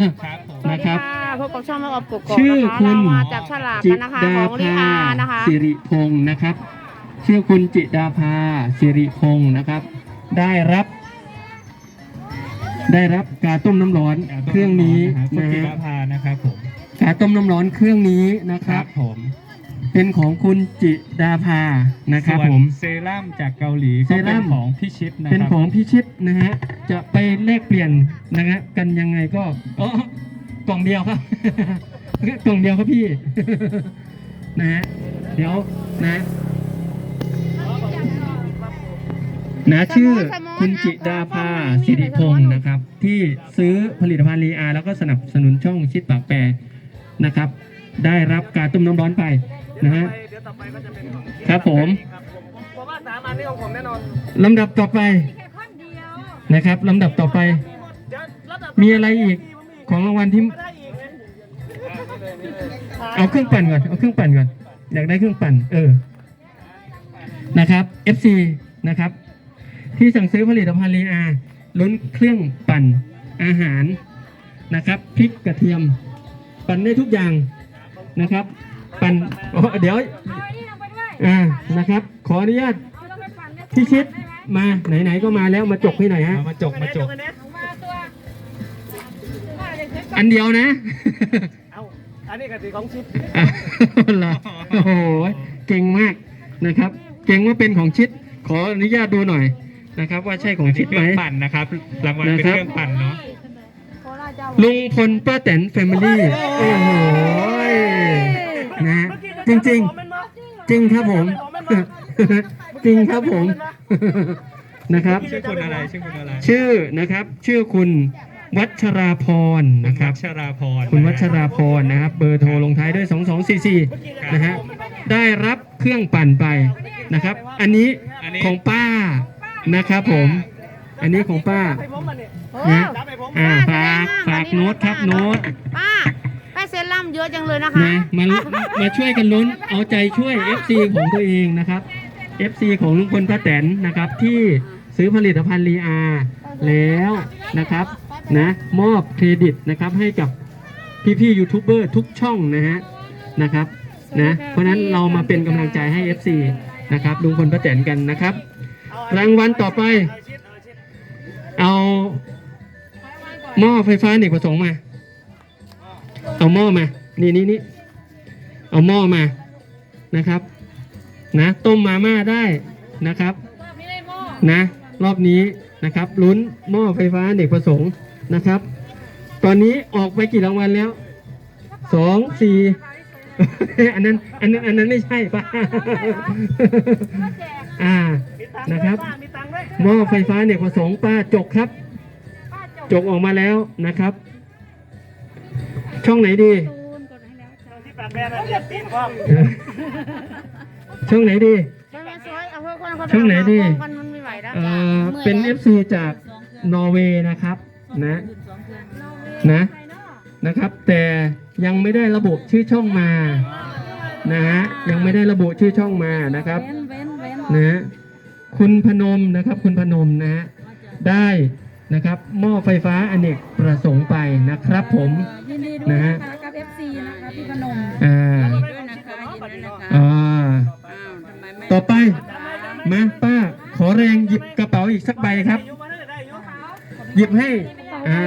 ครับผมนะครับพบกับช่องมาอบกกอกชื่อนะคะคุณเรามาจับฉลากจิกันนะคะดาของลิภาอานะคะสิริพงศ์นะครับ ชื่อคุณจิดาภาสิริพงศ์นะครับ ได้รับ ได้รับกาต้มน้ำร้อนเครื่องนี้คุณนะจิฮะรพานะครับผมกาต้มน้ำร้อนเครื่องนี้นะคครัรับบผม เป็นของคุณจิดาภานะครับส่วนผม เซรั่มจากเกาหลีเซก็รั่เป็นม ของพี่ชิดนะเป็นครับของพิชิตนะฮะจะไปแลกเปลี่ยนนะฮะกันยังไงก็อ๋อกล่องเดียวครับ กล่องเดียวครับพี่ นะฮะเดี๋ยวนะ นะชื่อคุณจิดาภาสิริพงศ์นะครับ ที่ซื้อผลิตภัณฑ์ลีอาร์แล้วก็สนับสนุนช่องชิดปากแปรนะครับ ได้รับการต้มน้ำร้อนไป นะฮะเดี๋ยวต่อไปก็จะเป็นของครับผมครับผมว่าสามอันนี้ของผมแน่นอนลำดับต่อไปนะครับลำดับต่อไป เดี๋ยวแล้วแต่มีอะไรอีกของรางวัลที่ไม่ได้อีกเลยอ่านี่เลยนี่เลยเอาเครื่องปั่นก่อนเอาเครื่องปั่นก่อนอยากได้เครื่องปั่น เออนะครับ FC นะครับ ที่สั่งซื้อผลิตภัณฑ์ลีอาลุ้นเครื่องปั่นอาหารนะครับพริกกระเทียม ปั่นได้ทุกอย่างนะครับ ปั่นโอ้เดี๋ยวอ่านะครับ ขออนุญาตพี่ชิดมาไหนๆก็มาแล้วมาจกให้หน่อยฮะ เอามาจกมาจกอันเดียวนะ เอาอันนี้กติของชิปอะเหรอโอ้โหเก่งมากนะครับ เก่งว่าเป็นของชิด ขออนุญาตดูหน่อยนะครับ ว่าใช่ของชิดเคไหม รื่องปั่นนะครับ รางวัลเป็นนะครับ เครื่องปั่นเนาะลุงพลป้าแตนแฟมิลี่ โอ้โหนะฮะ จริงจริงผมเป็นมั้ยๆจริงครับผม จริงครับผมนะครับ ชื่อคุณอะไรชื่อคุณอะไร ชื่อนะครับ ชื่อคุณวัชราพรนะครับวัชราพรคุณวัชราพรนะครับ เบอร์โทรลงท้ายด้วย 2244นะฮะได้รับเครื่องปั่นไปนะครับ อันนี้อันนี้ของป้านะครับผม อันนี้ของป้าให้ผมมาเนี่ยนะจับให้ผมอ่าฝากฝากโน้ตครับโน้ตป้าป้า เซรั่มเยอะจังเลยนะคะ นะมามาช่วยกันลุ้นเอาใจช่วย FC ของตัวเองนะครับ FC ของลุงพลป้าแตนนะครับที่ซื้อผลิตภัณฑ์ลีอาแล้วนะครับนะมอบเครดิตนะครับให้กับพี่ๆยูทูบเบอร์ทุกช่องนะฮะนะครับนะเพราะฉะนั้นเรามาเป็นกำลังใจให้ FC นะครับลุงพลป้าแตนกันนะครับ รางวัลต่อไป เอาหม้อไฟฟ้าเอกประสงค์มา เอาหม้อมา นี่นี่นี่เอาหม้อมานะครับ นะ ต้มมาม่าได้นะครับ นะ รอบนี้นะครับลุ้นหม้อไฟฟ้าเด็กประสงค์นะครับ ตอนนี้ออกไปกี่รางวัลแล้วสองสี่อันนั้นอันนั้นอันนั้นไม่ใช่ป่ะอ่ามีตังค์นะครับป้ามีตังค์ด้วยหม้อไฟฟ้าเด็กประสงค์ป้าจกครับ จกออกมาแล้วนะครับ ช่องไหนดีที่แปดแบรนด์อะเรียกตีนพ่อมช่องไหนดี ช่วยมาช่วยเอาพวกคนช่องไหนดีคนมันไม่ไหวแล้วเอ่อเป็น FC จากนอร์เวย์นะครับนะนะนะครับ แต่ยังไม่ได้ระบุชื่อช่องมานะฮะยังไม่ได้ระบุชื่อช่องมานะครับนะฮะคุณพนมนะครับ คุณพนมนะฮะได้ นะครับหม้อไฟฟ้าอเนกประสงค์ไปนะครับผมยินดีด้วยนะฮะนะคะกับ FC นะคะพี่พนมอ่าด้วยนะคะยินดีด้วยนะคะอ่าอ้าวทำไมไม่ต่อไปมาป้าขอแรงหยิบกระเป๋าอีกสักใบครับอยู่มาได้ได้อยู่หยิบให้อ่า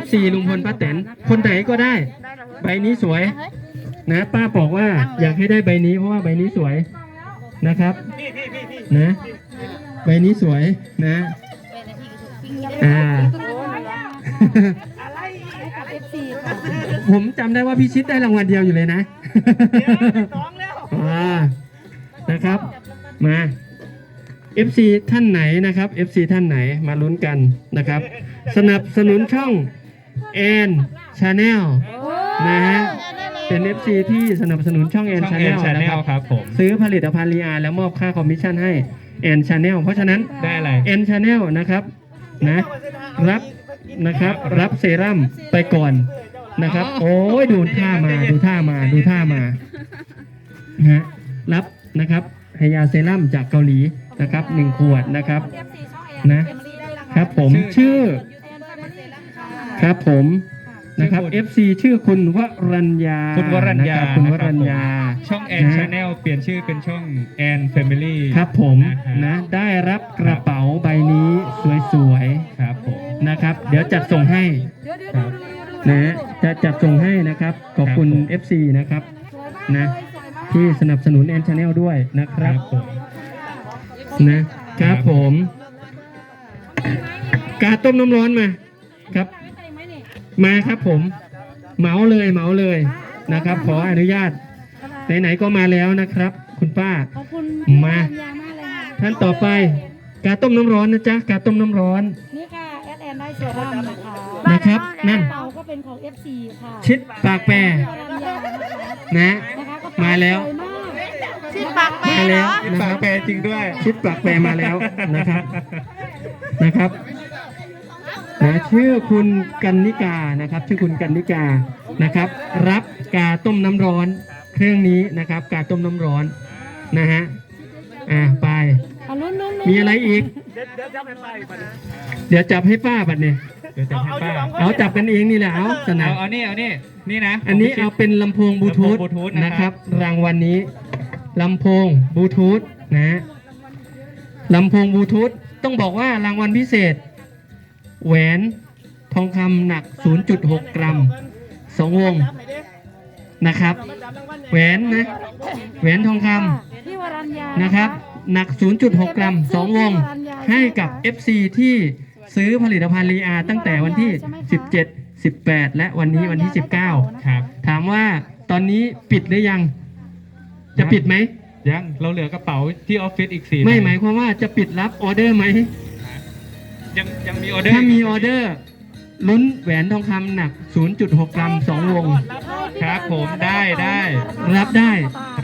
FC ลุงพลป้าแตนคนไหนก็ได้ได้เหรอใบนี้สวย นะป้าบอกว่าอยากให้ได้ใบนี้เพราะว่าใบนี้สวยนะครับพี่พี่พี่พี่นะใบนี้สวยนะ อ่า อะไรอะไร FC ค่ะผมจำได้ว่าพี่ชิดได้รางวัลเดียวอยู่เลยนะสองแล้วอ่านะครับ มา FC ท่านไหนนะครับ FC ท่านไหนมาลุ้นกันนะครับ สนับสนุนช่องแอนชาแนลนะฮะเป็น FC ที่สนับสนุนช่องแอนช่องชาเอ็แนนลชาแนนะคลรับ ครับผมซื้อผลิตภัณฑ์ลีอาแล้วมอบค่าคอมมิชชั่นให้แอนชาแนลเพราะฉะนั้นได้อะไร แอนชาแนลนะครับ นะ รับนะครับ รับเซรั่มไปก่อนนะครับ โอ้ยดูท่ามาดูท่ามาดูท่ามานะฮะรับนะครับไฮยาเซรั่มจากเกาหลีนะครับหนึ่งขวดนะครับนะ ครับผมชื่อ ครับผม นะครับชื่อคุณ FC ชื่อคุณวรัญญาคุณวรัญญานะคบคุณวนะครับรัญญา ช่องแอนนะชาแนลเปลี่ยนชื่อเป็นช่องแอนแฟมิลี่ครับผมนะนะฮะได้รับกระเป๋าใบนี้สวยครับผมๆนะครับ เดี๋ยวจัดส่งให้เดี๋ยวเดี๋ยวครัดูบดูดูดูนะจะจัดส่งให้นะครับ ขอบคุณครับผม FC นะครับสวยมากนะเลยสวยมากที่สนับสนุนแอนชาแนลด้วยนะคครัรับบผมนะครับผม กาต้มน้ำร้อนมาครับใส่ไห มนี่มาครับผมเหมาเลยเหมาเลยนะครับ ขออนุญาตไหนๆก็มาแล้วนะครับ คุณป้าขอบคุณมาปัญญามากเลยค่ะท่านต่อไปกาต้มน้ำร้อนนะจ๊ะกาต้มน้ำร้อนนี่ค่ะแอดแอนได้เสื้อดำนะคะนะครับนั่นเต่าก็เป็นของ FC ค่ะชิดปากแปรพี่วรัญญานะคะนะนะคะก็มาแล้วสยมากชื่อปากแปรมาเหรแล้วอนะปาคกรับแปรจริงด้วย ชิดปากแปรมาแล้วนะครับนะครับ นะชื่อคุณกันนิกานะครับ ชื่อคุณกันนิกานะครับ รับกาต้มน้ำร้อนเครื่องนี้นะครับ กาต้มน้ำร้อนนะฮะอ่าไปเอาลุ้นลุ้นลุ้นมีอะไรอีกเดี๋ยวเดี๋ยวจะไปไปไปเดี๋ยวจับให้ป้าบัดเนี่ยเดี๋ยวจะให้ป้าเอาจับกันเองนี่แหละเอาสนาเอาเอานี่เอานี่นี่นะ อันนี้เอาเป็นลำโพงบลูทูธลำโพง Bluetooth นะนะคครัรับบรางวัลนี้ลำโพงบลูทูธนะลำโพงบลูทูธต้องบอกว่ารางวัลพิเศษ แหวนทองคำหนัก 0.6 กรัมสองวงนะครับ แหวนนะแหวนทองคำพี่วรัญญานะนะครับ หนัก 0.6 กรัม2วง ให้กับ FC ที่ซื้อผลิตภัณฑ์ลีอาตั้งแต่วันที่ 17 18 และวันนี้วันที่ 19 ครับ ถามว่าตอนนี้ปิดหรือยัง จะปิดไหมยัง เราเหลือกระเป๋าที่ออฟฟิศอีกสี่ไม่ใบหมายความว่าจะปิดรับออเดอร์ไหม ยังยังมีออเดอร์ถ้ามีออเดอร์ลุ้นแหวนทองคำหนัก 0.6 กรัม 2 วง ครับผมได้ได้ รับได้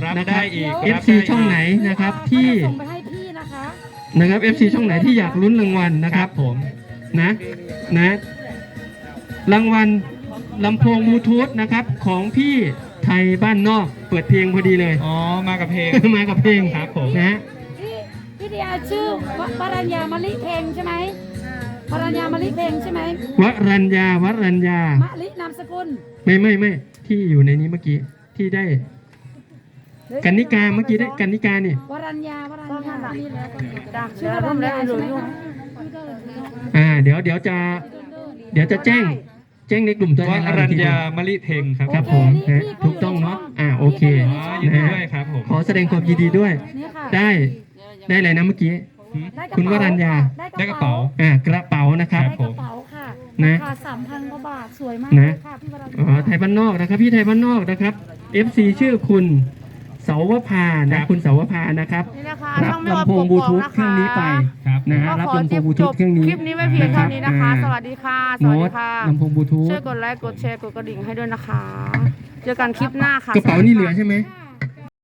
รับนะคได้รับอีก FC ช่องไหนนะครับที่ ส่งไปให้พี่นะคะ นะครับ FC ช่องไหนที่อยากลุ้นรางวัลนะคครัรับบผม นะนะ รางวัลลำโพงบลูทูธนะครับ ของพี่ไทยบ้านนอกเปิดเพลงพอดีเลย อ๋อ มากับเพลง มากับเพลงครับผม นะฮะพี่พี่เดียชื่อววรัญญามะลิเพลงใช่ไหม วรัญญามะลิเพลงใช่ไหมวรัญญาวรัญญา มะลินามสกุลไม่ไม่ไม่ที่อยู่ในนี้เมื่อกี้ที่ได้ กันนิกาเมื่อกี้ได้กันนิกานี่วรัญญาวรัญญานี่แล้วก็มีจ้ะชื่เดี๋อยววรัร่มญแล้ญาวดูใช่ไหมอยู่คะอ่า เดี๋ยวเดี๋ยวจะ เดี๋ยวจะแจ้ง แจ้งในกลุ่มตัววแทนเารัญอีกทีหนึ่ญางมะลิเพลงครับ ครับผมนะถูกต้องเนาะอ่าโอเคอ๋อยินดีด้วยครับผมขอแสดงความยินดีด้วยนี่ค่ะได้ได้อะไรนะเมื่อกี้ ได้กระคุณวเป๋ารัญญาได้กระเป๋า อ่ากระเป๋านะครับ ได้กระเป๋าค่ะนะราคาสามพันกว่าบาทสวยมากนะเลยค่ะพี่วรัญอ๋อญาไทยบ้านนอกนะครับ พี่ไทยบ้านนอกนะครับ FC ชื่อคุณเสาวภาคนะรับคุณเสาวภานะครับ นี่นะคะรัช่บองไม่ออกลำโพงบลูทูธกกกเครื่องนี้ไปครับนะก็รับขอลำโพจงบลูทูธเครื่องนี้คลิปนี้ไว้เพียงเท่านี้นะคะอ่าสวัสดีค่ะ สวัสโน้ดีตค่ะลำโพงบลูทูธช่วยกดไลค์กดแชร์กดกระดิ่งให้ด้วยนะคะ เจอกันคลิปหน้าค่ะ กระเป๋านี่เหลือใช่ไหมค่ะ